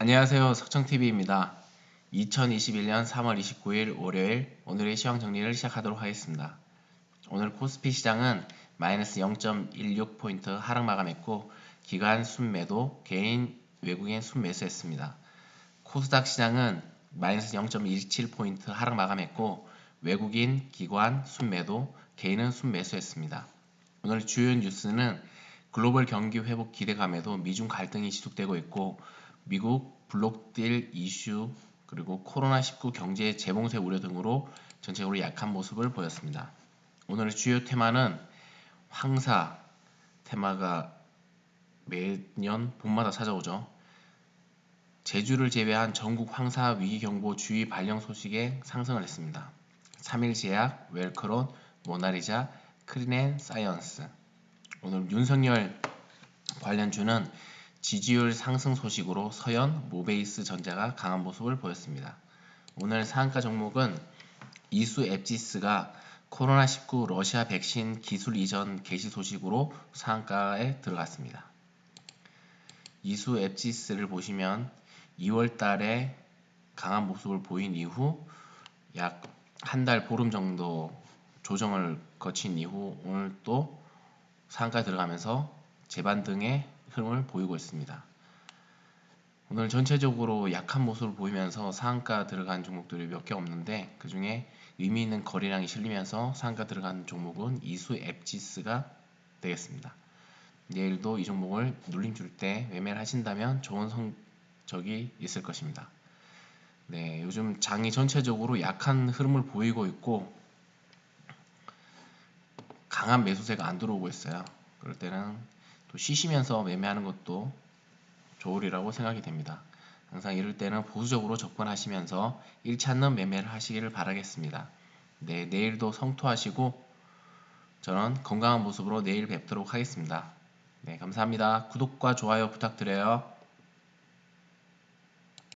안녕하세요. 석청TV입니다. 2021년 3월 29일 월요일 오늘의 시황 정리를 시작하도록 하겠습니다. 오늘 코스피 시장은 마이너스 0.16포인트 하락 마감했고 기관 순매도, 개인 외국인 순매수했습니다. 코스닥 시장은 마이너스 0.27포인트 하락 마감했고 외국인, 기관 순매도, 개인은 순매수했습니다. 오늘 주요 뉴스는 글로벌 경기 회복 기대감에도 미중 갈등이 지속되고 있고 미국 블록딜 이슈 그리고 코로나19 경제 재봉쇄 우려 등으로 전체적으로 약한 모습을 보였습니다. 오늘의 주요 테마는 황사 테마가 매년 봄마다 찾아오죠. 제주를 제외한 전국 황사 위기경보 주의 발령 소식에 상승을 했습니다. 3일 제약, 웰크론, 모나리자, 크리넨 사이언스 오늘 윤석열 관련주는 지지율 상승 소식으로 서현, 모베이스 전자가 강한 모습을 보였습니다. 오늘 상한가 종목은 이수 앱지스가 코로나19 러시아 백신 기술 이전 개시 소식으로 상한가에 들어갔습니다. 이수 앱지스를 보시면 2월 달에 강한 모습을 보인 이후 약 한 달 보름 정도 조정을 거친 이후 오늘 또 상한가에 들어가면서 재반등의 흐름을 보이고 있습니다. 오늘 전체적으로 약한 모습을 보이면서 상한가 들어간 종목들이 몇 개 없는데 그 중에 의미 있는 거래량이 실리면서 상한가 들어간 종목은 이수 앱지스가 되겠습니다. 내일도 이 종목을 눌림 줄 때 매매를 하신다면 좋은 성적이 있을 것입니다. 네, 요즘 장이 전체적으로 약한 흐름을 보이고 있고 강한 매수세가 안 들어오고 있어요. 그럴 때는 또 쉬시면서 매매하는 것도 좋으리라고 생각이 됩니다. 항상 이럴 때는 보수적으로 접근하시면서 잃지 않는 매매를 하시기를 바라겠습니다. 네, 내일도 성토하시고 저는 건강한 모습으로 내일 뵙도록 하겠습니다. 네, 감사합니다. 구독과 좋아요 부탁드려요.